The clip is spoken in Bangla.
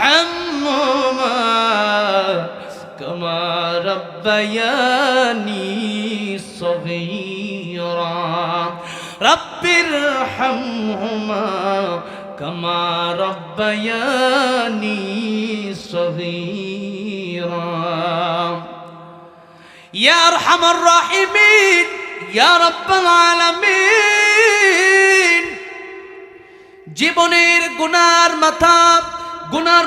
হাম্মুমা কামা রব্বায়ানি সগীরা রব্বির হামহুমা কামা রব্বায়ানি সগীরা ইয়া আরহামার রাহিমিন ইয়া রব্বাল আলামিন জীবনের গুনার মাথা গুনার